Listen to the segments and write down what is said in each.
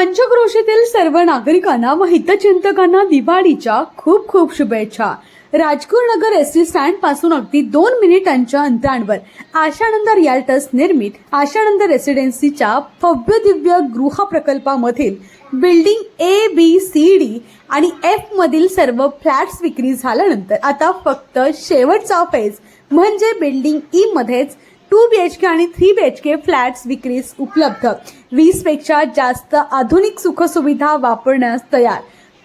पंचक्रोशीतील सर्व नागरिकांना व हितचिंतकांना दिवाळीच्या खूप खूप शुभेच्छा. राजपूर नगर एस टी स्टँडपासून अगदी दोन मिनिटांच्या अंतरांवर आशानंद रियाल्टस निर्मित आशानंद रेसिडेन्सीच्या भव्य दिव्य गृह प्रकल्पामधील building A B C D आणि एफ मधील सर्व फ्लॅट्स विक्री झाल्यानंतर आता फक्त शेवटचा फेज म्हणजे बिल्डिंग ई मध्येच टू बी एच के आणि three B H K flats विक्रीस उपलब्ध. वीसपेक्षा जास्त आधुनिक सुखसुविधा वापरण्यास तयार.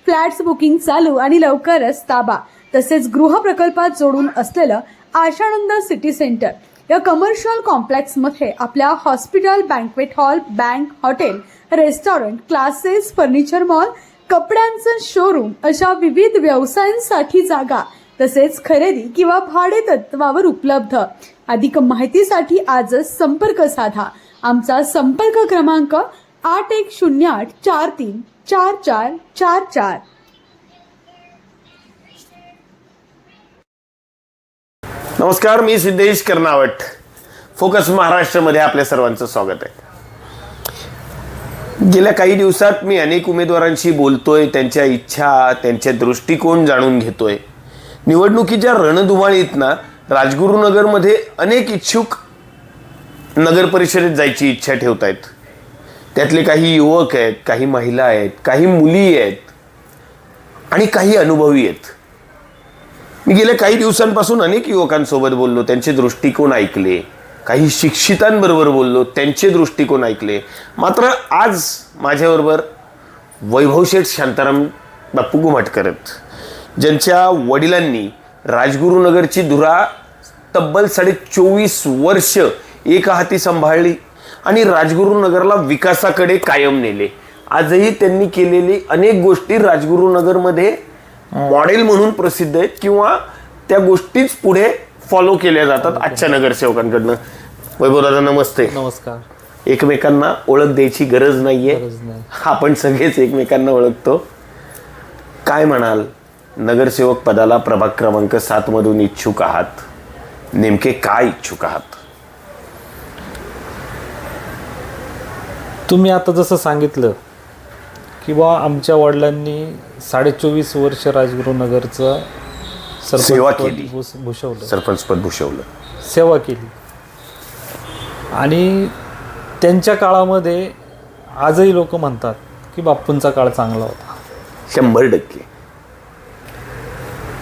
फ्लॅट्स बुकिंग चालू आणि लवकरच ताबा. तसेच गृह प्रकल्पात जोडून असलेलं आशानंद सिटी सेंटर. या कमर्शियल कॉम्प्लेक्समध्ये आपल्या hospital banquet hall bank hotel restaurant classes furniture mall कपड्यांचं शोरूम अशा विविध व्यवसायांसाठी जागा. तसेच खरेदी किंवा भाडे तत्वावर उपलब्ध. अधिक माहितीसाठी आजच संपर्क साधा. आमचा संपर्क क्रमांक आठ एक शून्य आठ चार तीन चार चार चार चार. नमस्कार मी सिद्धेश कर्नावट. फोकस महाराष्ट्रामध्ये आपल्या सर्वांचं स्वागत आहे. गेल्या काही दिवसात मी अनेक उमेदवारांशी बोलतोय त्यांच्या इच्छा त्यांचे दृष्टिकोन जाणून घेतोय. निवडणुकीच्या रणधुमाळीत ना राजगुरुनगरमध्ये अनेक इच्छुक नगर परिषदेत जायची इच्छा ठेवत आहेत त्यातले काही युवक आहेत काही महिला आहेत काही मुली आहेत आणि काही अनुभवी आहेत. मी गेल्या काही दिवसांपासून अनेक युवकांसोबत बोललो त्यांचे दृष्टिकोन ऐकले काही शिक्षितांबरोबर बोललो त्यांचे दृष्टिकोन ऐकले. मात्र आज माझ्याबरोबर वैभवशेठ शांताराम बाप्पू गुमाटकर आहेत. ज्यांच्या वडिलांनी राजगुरुनगरची धुरा तब्बल साडे चोवीस वर्ष एका हाती सांभाळली आणि राजगुरुनगरला विकासाकडे कायम नेले. आजही त्यांनी केलेली अनेक गोष्टी राजगुरुनगरमध्ये मॉडेल म्हणून प्रसिद्ध आहेत किंवा त्या गोष्टीच पुढे फॉलो केल्या जातात आजच्या नगरसेवकांकडनं. वैभवदादा नमस्ते. नमस्कार. एकमेकांना ओळख द्यायची गरज नाहीये. गरज नाही. आपण सगळेच एकमेकांना ओळखतो. काय म्हणाल? नगरसेवक पदाला प्रभाग क्रमांक सात मधून इच्छुक आहात. नेमके काय इच्छुक आहात? तुम्ही आता जसं सांगितलं की बा आमच्या वडिलांनी साडे चोवीस वर्ष राजगुरुनगरचं सेवा केली. भूषवलं. सरपंच पद भूषवलं. सेवा केली. आणि त्यांच्या काळामध्ये आजही लोक म्हणतात की बाप्पूंचा काळ चांगला होता. शंभर टक्के.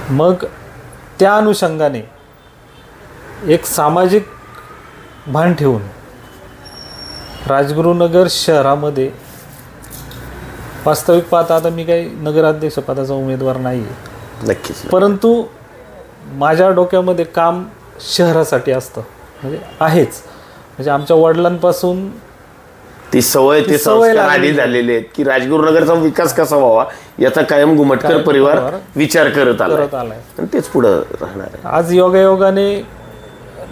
मग त्या अनुषंगाने एक सामाजिक भान ठेवून राजगुरुनगर शहरामध्ये वास्तविक पाहता आता मी काही नगराध्यक्ष पदाचा उमेदवार नाही आहे नक्कीच. परंतु माझ्या डोक्यामध्ये काम शहरासाठी असतं. म्हणजे आहेच. म्हणजे आमच्या वडिलांपासून ती सवय ते सवय संस्कार आधी झालेले आहेत. की राजगुरुनगरचा विकास कसा व्हावा याचा कायम गुमटकर परिवार विचार करत आला आणि तेच पुढं राहणार आहे. आज योगायोगाने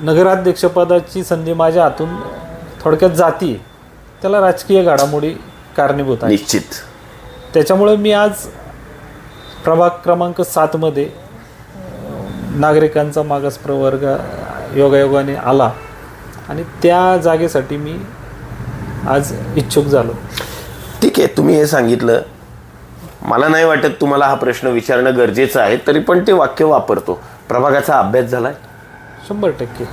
नगराध्यक्षपदाची संधी माझ्या हातून थोडक्यात जाती. त्याला राजकीय घडामोडी कारणीभूत आहे निश्चित. त्याच्यामुळे मी आज प्रभाग क्रमांक सातमध्ये नागरिकांचा मागास प्रवर्ग योगायोगाने आला. आणि त्या जागेसाठी मी आज इच्छुक झालो. ठीक आहे तुम्ही हे सांगितलं. मला नाही वाटत तुम्हाला हा प्रश्न विचारणं गरजेचं आहे तरी पण ते वाक्य वापरतो. प्रभागाचा अभ्यास झालाय? शंभर टक्के.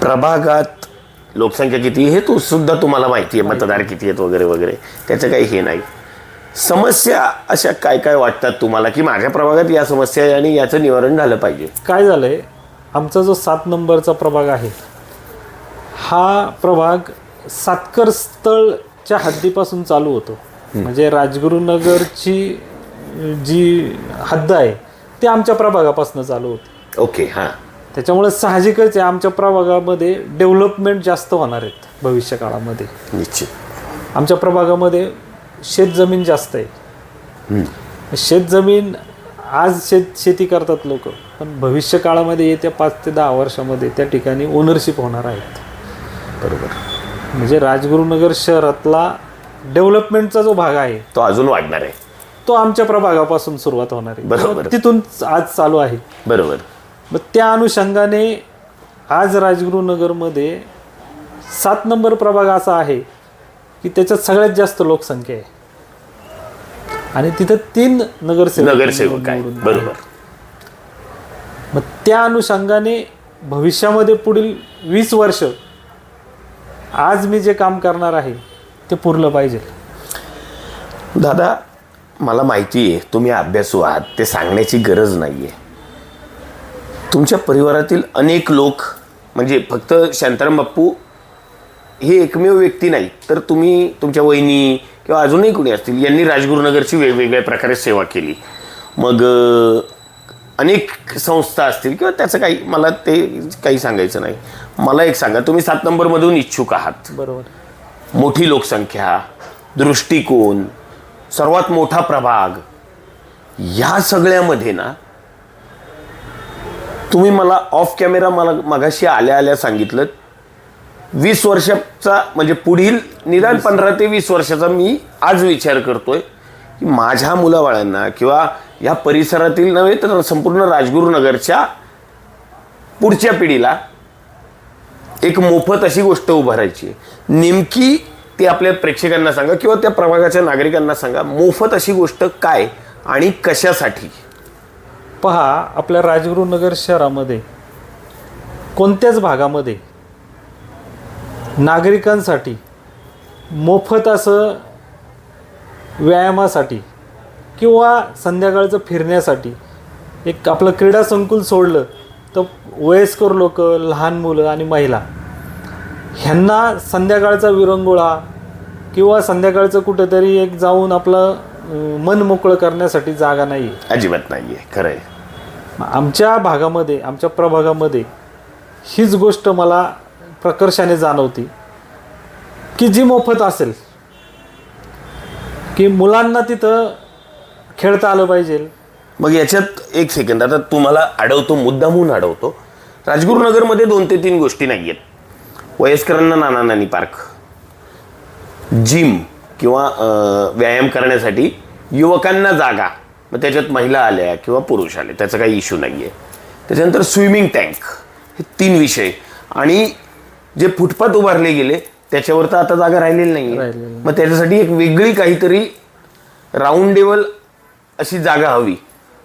प्रभागात लोकसंख्या किती हे तो सुद्धा तुम्हाला माहिती आहे मतदार किती आहेत वगैरे वगैरे. त्याचं काही हे नाही. समस्या अशा काय काय वाटतात तुम्हाला की माझ्या प्रभागात या समस्या आहे आणि याचं निवारण झालं पाहिजे? काय झालंय आमचा जो सात नंबरचा प्रभाग आहे हा प्रभाग सातकर स्थळच्या हद्दीपासून चालू होतो. म्हणजे राजगुरुनगरची जी हद्द आहे ती आमच्या प्रभागापासून चालू होती. ओके हां. त्याच्यामुळे साहजिकच आहे आमच्या प्रभागामध्ये डेव्हलपमेंट जास्त होणार आहेत भविष्य काळामध्ये. निश्चित. आमच्या प्रभागामध्ये शेतजमीन जास्त आहे. शेतजमीन आज शेत शेती करतात लोक पण भविष्य काळामध्ये येत्या पाच ते दहा वर्षामध्ये त्या ठिकाणी ओनरशिप होणार आहेत बरोबर. म्हणजे राजगुरुनगर शहरातला डेव्हलपमेंटचा जो भाग आहे तो अजून वाढणार आहे. तो आमच्या प्रभागापासून सुरुवात होणार आहे. बरोबर. तिथून आज चालू आहे. बरोबर. मग त्या अनुषंगाने आज राजगुरुनगरमध्ये सात नंबर प्रभाग असा आहे की त्याच्यात सगळ्यात जास्त लोकसंख्या आहे. आणि तिथं तीन नगरसेवक नगरसेवक बरोबर. मग त्या अनुषंगाने भविष्यामध्ये पुढील वीस वर्ष आज मी जे काम करणार आहे ते पुरलं पाहिजे. दादा मला माहिती आहे तुम्ही अभ्यासू आहात ते सांगण्याची गरज नाही आहे तुमच्या परिवारातील अनेक लोक म्हणजे फक्त शांताराम बाप्पू हे एकमेव व्यक्ती नाही तर तुम्ही तुमच्या वहिनी किंवा अजूनही कोणी असतील यांनी राजगुरुनगरची वेगवेगळ्या प्रकारे सेवा केली. मग अनेक संस्था असतील किंवा त्याचं काही मला ते काही सांगायचं नाही. मला एक सांगा तुम्ही सात नंबरमधून इच्छुक आहात. बरोबर. मोठी लोकसंख्या दृष्टिकोन सर्वात मोठा प्रभाग या सगळ्यामध्ये ना तुम्ही मला ऑफ कॅमेरा मला मगाशी आल्या आल्या सांगितलं वीस वर्षाचा म्हणजे पुढील निदान पंधरा ते वीस वर्षाचा मी आज विचार करतोय की माझ्या मुलाबाळांना किंवा या परिसरातील नव्हे तर संपूर्ण राजगुरुनगरच्या पुढच्या पिढीला एक मोफत अशी गोष्ट उभारायची नेमकी ती आपल्या प्रेक्षकांना सांगा किंवा त्या प्रभागाच्या नागरिकांना सांगा मोफत अशी गोष्ट काय आणि कशासाठी? पहा आपल्या राजगुरुनगर शहरामध्ये कोणत्याच भागामध्ये नागरिकांसाठी मोफत असं व्यायामासाठी किंवा संध्याकाळचं फिरण्यासाठी एक आपलं क्रीडा संकुल सोडलं तर वयस्कर लोक लहान मुलं आणि महिला ह्यांना संध्याकाळचा विरंगुळा किंवा संध्याकाळचं कुठेतरी एक जाऊन आपलं मन मोकळं करण्यासाठी जागा नाही आहे अजिबात नाही आहे खरं आहे आमच्या भागामध्ये आमच्या प्रभागामध्ये हीच गोष्ट मला प्रकर्षाने जाणवती की जी मोफत असेल की मुलांना तिथं खेळता आलं पाहिजे. मग याच्यात एक सेकंद आता तुम्हाला अडवतो मुद्दामून अडवतो राजगुरुनगरमध्ये दोन ते तीन गोष्टी नाही आहेत वयस्करांना नाना नानी पार्क. जिम किंवा व्यायाम करण्यासाठी युवकांना जागा. मग त्याच्यात महिला आल्या किंवा पुरुष आले. त्याचा काही इश्यू नाही आहे त्याच्यानंतर स्विमिंग टँक हे तीन विषय. आणि जे फुटपाथ उभारले गेले त्याच्यावर तर आता जागा राहिलेली नाही. आहे मग त्याच्यासाठी एक वेगळी काहीतरी राऊंडेबल अशी जागा हवी.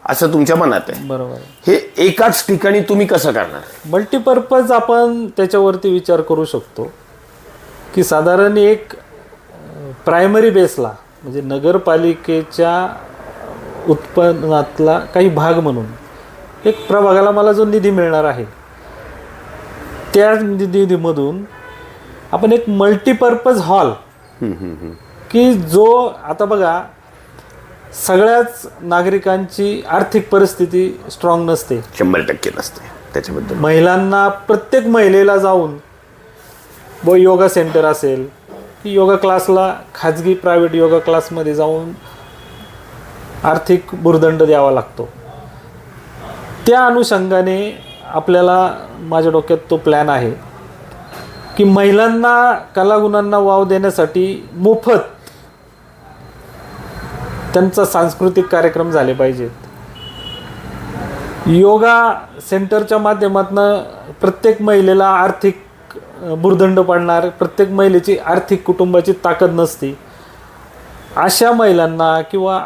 असं तुमच्या मनात आहे. बरोबर हे एकाच ठिकाणी तुम्ही कसं करणार? मल्टीपर्पज आपण त्याच्यावरती विचार करू शकतो की साधारण एक प्रायमरी बेसला म्हणजे नगरपालिकेच्या उत्पन्नातला काही भाग म्हणून एक प्रभागाला मला जो निधी मिळणार आहे त्या निधीमधून आपण एक मल्टीपर्पज हॉल की जो आता बघा सगळ्याच नागरिकांची आर्थिक परिस्थिती स्ट्रॉंग नसते. शंभर टक्के नसते. त्याच्याबद्दल महिलांना प्रत्येक महिलेला जाऊन व योगा सेंटर असेल की योगा क्लासला खाजगी प्रायव्हेट योगा क्लासमध्ये जाऊन आर्थिक भुर्दंड द्यावा लागतो. त्या अनुषंगाने आपल्याला माझ्या डोक्यात तो प्लॅन आहे की महिलांना कलागुणांना वाव देण्यासाठी मोफत त्यांचा सांस्कृतिक कार्यक्रम झाले पाहिजेत. योगा सेंटरच्या माध्यमातून प्रत्येक महिलेला आर्थिक अ, भुर्दंड पडणार प्रत्येक महिलेची आर्थिक कुटुंबाची ताकद नसते. अशा महिलांना किंवा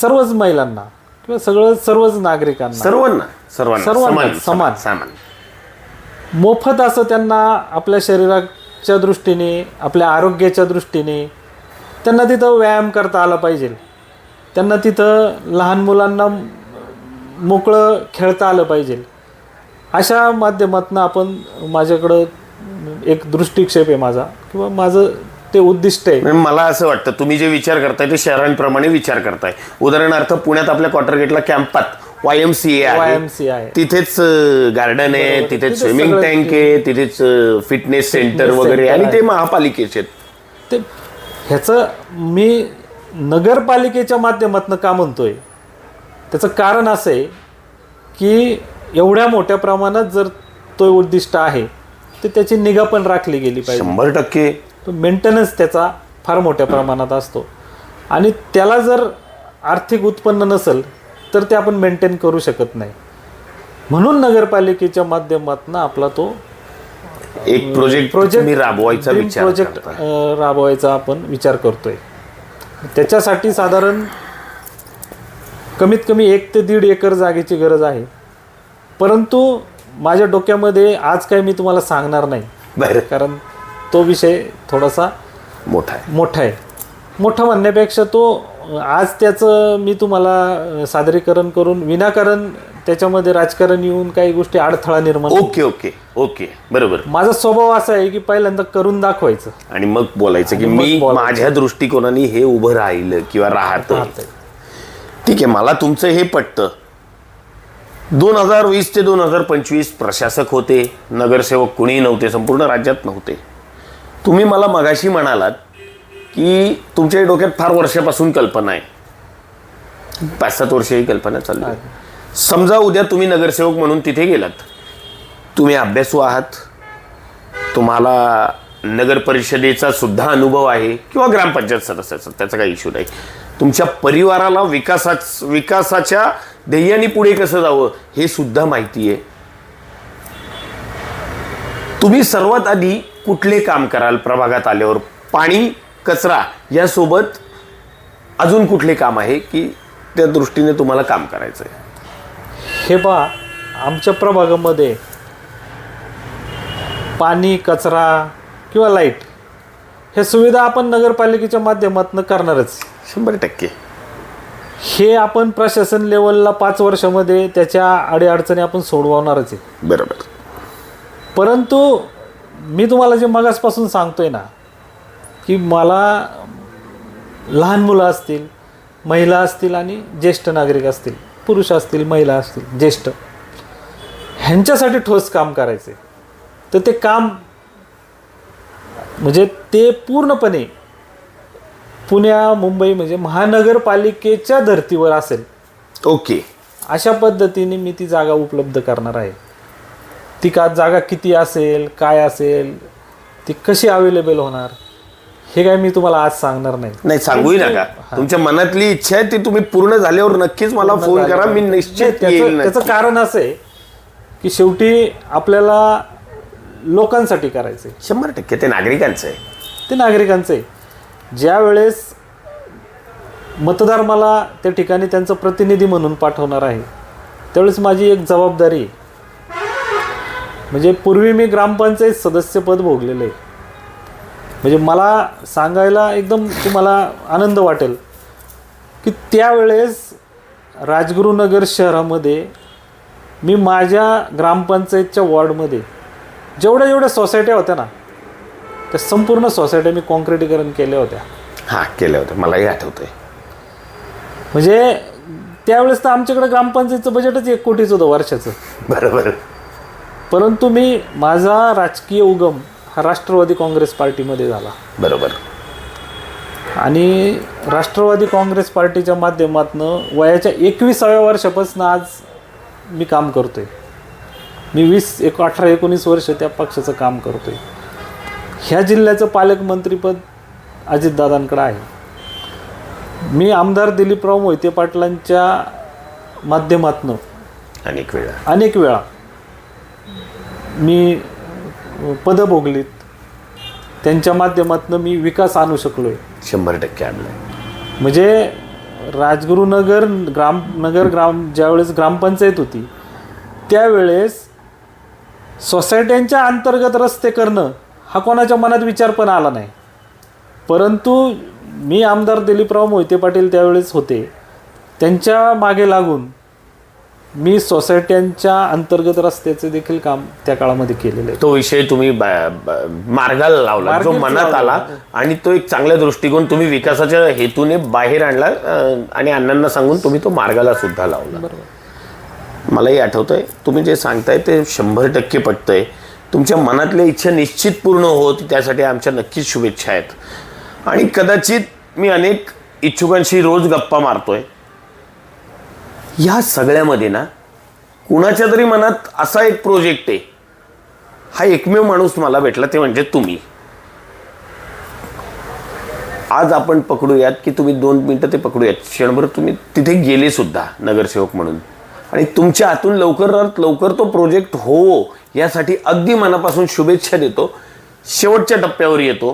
सर्वच महिलांना किंवा सगळं सर्वच नागरिकांना सर्वांना सर्वांना. समान. मोफत असं त्यांना आपल्या शरीराच्या दृष्टीने आपल्या आरोग्याच्या दृष्टीने त्यांना तिथं व्यायाम करता आला पाहिजे. त्यांना तिथं लहान मुलांना मोकळं खेळता आलं पाहिजे अशा माध्यमातून आपण माझ्याकडं एक दृष्टिक्षेप आहे माझा किंवा माझं ते उद्दिष्ट आहे मला असं वाटतं तुम्ही जे विचार करताय ते शहरांप्रमाणे विचार करताय उदाहरणार्थ पुण्यात आपल्या क्वार्टर गेटला कॅम्पात वाय एम सी आहे. तिथेच गार्डन आहे. तिथेच स्विमिंग टँक आहे तिथेच फिटनेस सेंटर वगैरे आणि ते. महापालिकेचे आहेत. ते ह्याचं मी नगरपालिकेच्या माध्यमातून का म्हणतोय? त्याचं कारण असं आहे की एवढ्या मोठ्या प्रमाणात जर तो उद्दिष्ट आहे तर त्याची निगा पण राखली गेली पाहिजे. शंभर टक्के. तो मेंटेनन्स त्याचा फार मोठ्या प्रमाणात असतो. आणि त्याला जर आर्थिक उत्पन्न नसेल तर ते आपण मेंटेन करू शकत नाही. म्हणून नगरपालिकेच्या माध्यमातून आपला तो एक प्रोजेक्ट तुम्ही राबवायचा ड्रीम विचार प्रोजेक्ट. अ, राबवायचा आपण विचार करतोय. त्याच्यासाठी साधारण कमीत कमी एक ते दीड एकर जागेची गरज आहे. परंतु माझ्या डोक्यामध्ये आज काय मी तुम्हाला सांगणार नाही. बरं. कारण तो विषय थोडासा मोठा आहे. मोठा आहे. मोठा म्हणण्यापेक्षा तो आज त्याचं मी तुम्हाला सादरीकरण करून विनाकारण त्याच्यामध्ये राजकारण येऊन काही गोष्टी अडथळा निर्माण ओके ओके. ओके बरोबर. माझा स्वभाव असा आहे की पहिल्यांदा करून दाखवायचं. आणि मग बोलायचं की मी बोलायचं. माझ्या दृष्टिकोनाने हे उभं राहिलं किंवा राहत. ठीक आहे मला तुमचं हे पटतं. दोन हजार वीस ते दोन हजार पंचवीस प्रशासक होते नगरसेवक कुणीही नव्हते संपूर्ण राज्यात नव्हते. तुम्ही मला मगाशी म्हणालात की तुमच्या डोक्यात फार वर्षापासून कल्पना आहे. पाच सात वर्ष ही कल्पना चालली आहे. समजा उद्या तुम्ही नगरसेवक म्हणून तिथे गेलात. तुम्ही अभ्यासू आहात. तुम्हाला नगर परिषदेचा सुद्धा अनुभव आहे किंवा ग्रामपंचायत सदस्याचा त्याचा काही इश्यू नाही. तुमच्या परिवाराला विकासाच विकासाच्या ध्येयाने पुढे कसं जावं हे सुद्धा माहिती आहे. तुम्ही सर्वात आधी कुठले काम कराल प्रभागात आल्यावर? पाणी कचरा यासोबत अजून कुठले काम आहे की त्या दृष्टीने तुम्हाला काम करायचं आहे हे पहा आमच्या प्रभागामध्ये पाणी कचरा किंवा लाइट हे सुविधा आपण नगरपालिकेच्या माध्यमातून करणारच. शंभर टक्के. हे आपण प्रशासन लेवलला पाच वर्षामध्ये त्याच्या अडीअडचणी आपण सोडवणारच आहे. बरोबर. परंतु मी तुम्हाला जे मगासपासून सांगतोय ना की मला लहान मुलं असतील महिला असतील आणि ज्येष्ठ नागरिक असतील पुरुष असतील महिला असतील ज्येष्ठ ह्यांच्यासाठी ठोस काम करायचे तर ते काम म्हणजे ते पूर्णपणे पुण्या मुंबई म्हणजे महानगरपालिकेच्या धर्तीवर असेल. ओके. अशा पद्धतीने मी ती जागा उपलब्ध करणार आहे. ती का जागा किती असेल काय असेल ती कशी अवेलेबल होणार हे काय मी तुम्हाला आज सांगणार नाही. नाही सांगूही नका. तुमच्या मनातली इच्छा आहे ती तुम्ही पूर्ण झाल्यावर नक्कीच मला फोन करा. मी निश्चित त्याचं. कारण असं आहे की शेवटी आपल्याला लोकांसाठी करायचं. आहे शंभर टक्के ते नागरिकांचं. आहे ते नागरिकांचं. आहे ज्या वेळेस मतदार मला त्या ठिकाणी त्यांचं प्रतिनिधी म्हणून पाठवणार आहे त्यावेळेस माझी एक जबाबदारी आहे. म्हणजे पूर्वी मी ग्रामपंचायत सदस्यपद भोगलेलं आहे. म्हणजे मला सांगायला एकदम तुम्हाला आनंद वाटेल की त्यावेळेस राजगुरुनगर शहरामध्ये मी माझ्या ग्रामपंचायतच्या वॉर्डमध्ये जेवढ्या जेवढ्या सोसायट्या होत्या ना त्या संपूर्ण सोसायट्या मी कॉन्क्रिटीकरण केल्या होत्या. हा केलं होतं मलाही आठवतंय. म्हणजे त्यावेळेस तर आमच्याकडे ग्रामपंचायतचं बजेटच एक कोटीचं होतं वर्षाचं. बरोबर. परंतु मी माझा राजकीय उगम हा राष्ट्रवादी काँग्रेस पार्टीमध्ये झाला. बरोबर. आणि राष्ट्रवादी काँग्रेस पार्टीच्या माध्यमातून वयाच्या एकविसाव्या वर्षापासून आज मी काम करतोय. मी वीस एक अठरा एकोणीस वर्ष त्या पक्षाचं काम करतोय. ह्या जिल्ह्याचं पालकमंत्रीपद अजितदादांकडं आहे. मी आमदार दिलीपराव मोहिते पाटलांच्या माध्यमातून अनेक वेळा. अनेक वेळा मी पदं भोगलीत त्यांच्या माध्यमातून मी विकास आणू शकलो आहे शंभर टक्के आणलंय. म्हणजे राजगुरुनगर ग्राम नगर ग्राम ज्यावेळेस ग्रामपंचायत होती त्यावेळेस सोसायट्यांच्या अंतर्गत रस्ते करणं हा कोणाच्या मनात विचार पण आला नाही. परंतु मी आमदार दिलीपराव मोहिते पाटील त्यावेळेस होते. त्यांच्या मागे लागून मी सोसायट्यांच्या अंतर्गत रस्त्याचे देखील काम त्या काळामध्ये केलेलं आहे. तो विषय तुम्ही मार्गाला लावला जो मनात. आला आणि तो एक चांगला दृष्टिकोन तुम्ही विकासाच्या हेतूने बाहेर आणला आणि अण्णांना सांगून तुम्ही तो मार्गाला सुद्धा लावला. मलाही आठवतंय. तुम्ही जे सांगताय ते शंभर टक्के पटतंय. तुमच्या मनातल्या इच्छा निश्चित पूर्ण होत त्यासाठी आमच्या नक्कीच शुभेच्छा आहेत. आणि कदाचित मी अनेक इच्छुकांशी रोज गप्पा मारतोय. ह्या सगळ्यामध्ये ना कुणाच्या तरी मनात असा एक प्रोजेक्ट आहे. हा एकमेव माणूस मला भेटला ते म्हणजे तुम्ही. आज आपण पकडूयात की तुम्ही दोन मिनटं ते पकडूयात. क्षणभर तुम्ही तिथे गेले सुद्धा नगरसेवक म्हणून. आणि तुमच्या हातून लवकरात लवकर तो प्रोजेक्ट होवो यासाठी अगदी मनापासून शुभेच्छा देतो. शेवटच्या टप्प्यावर येतो.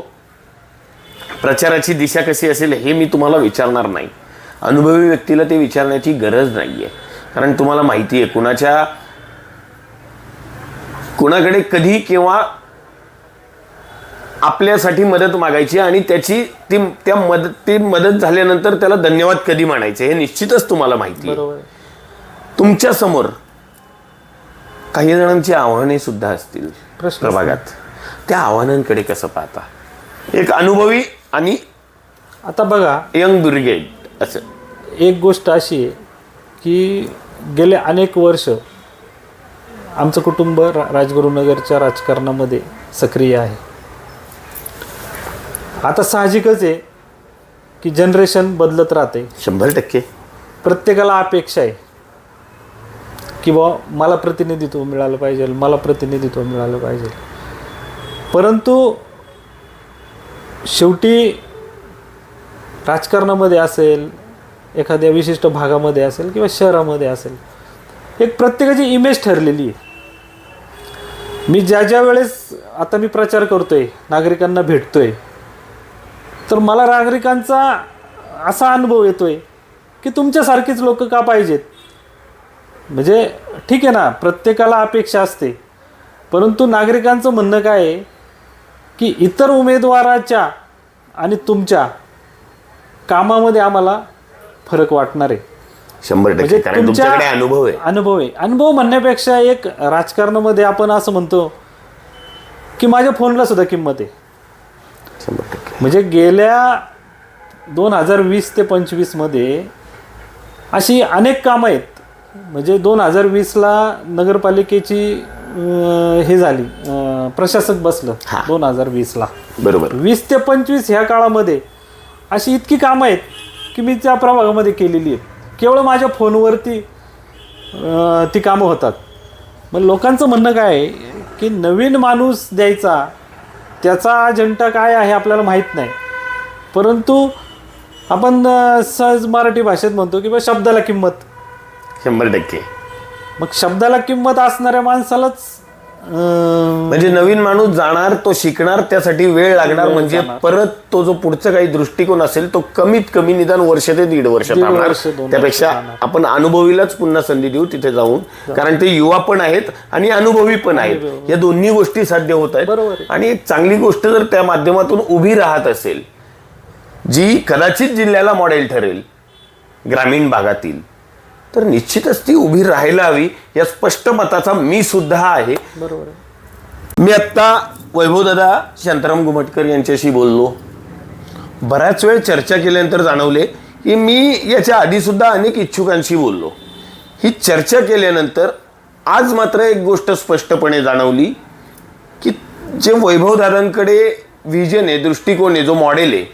प्रचाराची दिशा कशी असेल हे मी तुम्हाला विचारणार नाही. अनुभवी व्यक्तीला ते विचारण्याची गरज नाही आहे कारण तुम्हाला माहिती आहे कुणाच्या कुणाकडे कधी किंवा आपल्यासाठी मदत मागायची आणि त्याची ती त्या मदत ती मदत झाल्यानंतर त्याला धन्यवाद कधी म्हणायचे हे निश्चितच तुम्हाला माहिती आहे. बरोबर तुमच्यासमोर काही जणांची आव्हाने सुद्धा असतील प्रश्न प्रभागात. त्या आव्हानांकडे कसं पाहता? एक अनुभवी आणि आता बघा. यंग ब्रिगेड असं. एक गोष्ट अशी आहे की गेले अनेक वर्ष आमचं कुटुंब रा राजगुरुनगरच्या राजकारणामध्ये सक्रिय आहे. आता साहजिकच आहे की जनरेशन बदलत राहते. शंभर टक्के. प्रत्येकाला अपेक्षा आहे. की बा मला प्रतिनिधित्व मिळालं पाहिजे मला प्रतिनिधित्व मिळालं पाहिजे. परंतु शेवटी राजकारणामध्ये असेल एखाद्या विशिष्ट भागामध्ये असेल किंवा शहरामध्ये असेल एक प्रत्येकाची इमेज ठरलेली आहे. मी ज्या ज्या वेळेस आता मी प्रचार करतोय नागरिकांना भेटतोय तर मला नागरिकांचा असा अनुभव येतोय की तुमच्यासारखीच लोक का पाहिजेत? म्हणजे ठीक आहे ना प्रत्येकाला अपेक्षा असते. परंतु नागरिकांचं म्हणणं काय आहे की इतर उमेदवाराच्या आणि तुमच्या कामामध्ये आम्हाला फरक वाटणार आहे. शंभर टक्के म्हणजे कारण तुमच्याकडे अनुभव आहे. अनुभव आहे. अनुभव म्हणण्यापेक्षा एक राजकारणामध्ये आपण असं म्हणतो की माझ्या फोनला सुद्धा किंमत आहे. शंभर टक्के. म्हणजे गेल्या दोन हजार वीस ते पंचवीसमध्ये अशी अनेक कामं आहेत. म्हणजे दोन हजार वीसला नगरपालिकेची हे झाली प्रशासक बसलं. दोन हजार वीसला. बरोबर. वीस ते पंचवीस ह्या काळामध्ये अशी इतकी कामं आहेत की मी त्या प्रभागामध्ये केलेली आहेत. केवळ माझ्या फोनवरती ती कामं होतात. मग लोकांचं म्हणणं काय आहे की नवीन माणूस द्यायचा त्याचा अजेंडा काय आहे आपल्याला माहीत नाही. परंतु आपण सहज मराठी भाषेत म्हणतो की बा शब्दाला किंमत. शंभर टक्के. मग शब्दाला किंमत असणाऱ्या माणसालाच म्हणजे नवीन माणूस जाणार तो शिकणार त्यासाठी वेळ लागणार म्हणजे. परत तो जो पुढचा काही दृष्टिकोन असेल तो कमीत कमी निदान वर्ष ते दीड वर्ष थांबणार त्यापेक्षा. आपण अनुभवीलाच पुन्हा संधी देऊ तिथे जाऊन. कारण ते युवा पण आहेत आणि अनुभवी पण आहेत. या दोन्ही गोष्टी साध्य होत आहेत. आणि एक चांगली गोष्ट जर त्या माध्यमातून उभी राहत असेल जी कदाचित जिल्ह्याला मॉडेल ठरेल ग्रामीण भागातील तर निश्चितच ती उभी राहायला हवी या स्पष्ट मताचा मी सुद्धा आहे. बरोबर मी आत्ता वैभवदादा शांताराम गुमटकर यांच्याशी बोललो. बऱ्याच वेळ चर्चा केल्यानंतर जाणवले की मी याच्या आधी सुद्धा अनेक इच्छुकांशी बोललो. ही चर्चा केल्यानंतर आज मात्र एक गोष्ट स्पष्टपणे जाणवली की जे वैभवदादांकडे व्हिजन आहे दृष्टिकोन आहे जो मॉडेल आहे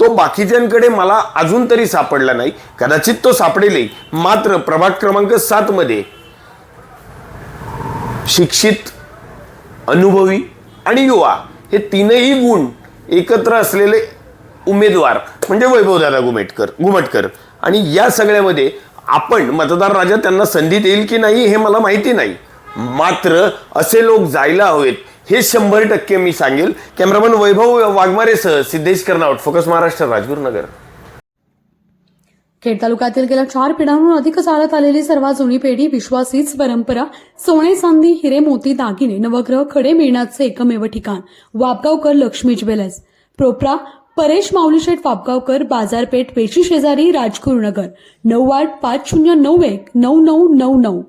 तो बाकीच्यांकडे मला अजून तरी सापडला नाही. कदाचित तो सापडेलही. मात्र प्रभाग क्रमांक सातमध्ये शिक्षित अनुभवी आणि युवा हे तीनही गुण एकत्र असलेले उमेदवार म्हणजे वैभवदादा गुमेटकर घुमटकर आणि या सगळ्यामध्ये आपण मतदार राजा त्यांना संधी देईल की नाही हे मला माहिती नाही. मात्र असे लोक जायला हवेत. हे शंभर टक्के मी सांगेल. कॅमेरामन वैभव वाघमारेसह सिद्धेश कर्नावट फोकस महाराष्ट्र राजगुरुनगर खेड तालुक्यातील गेल्या चार पिढ्यांहून अधिक चालत आलेली सर्वात जुनी पेढी विश्वासीच परंपरा सोने चांदी हिरे मोती दागिने नवग्रह खडे मिळण्याचे एकमेव ठिकाण वापगावकर लक्ष्मी ज्वेलर्स. प्रोपरा परेश माऊलीशेठ वापगावकर बाजारपेठ पेशी शेजारी राजगुरुनगर नऊ आठ पाच शून्य नऊ एक नऊ नऊ नऊ नऊ.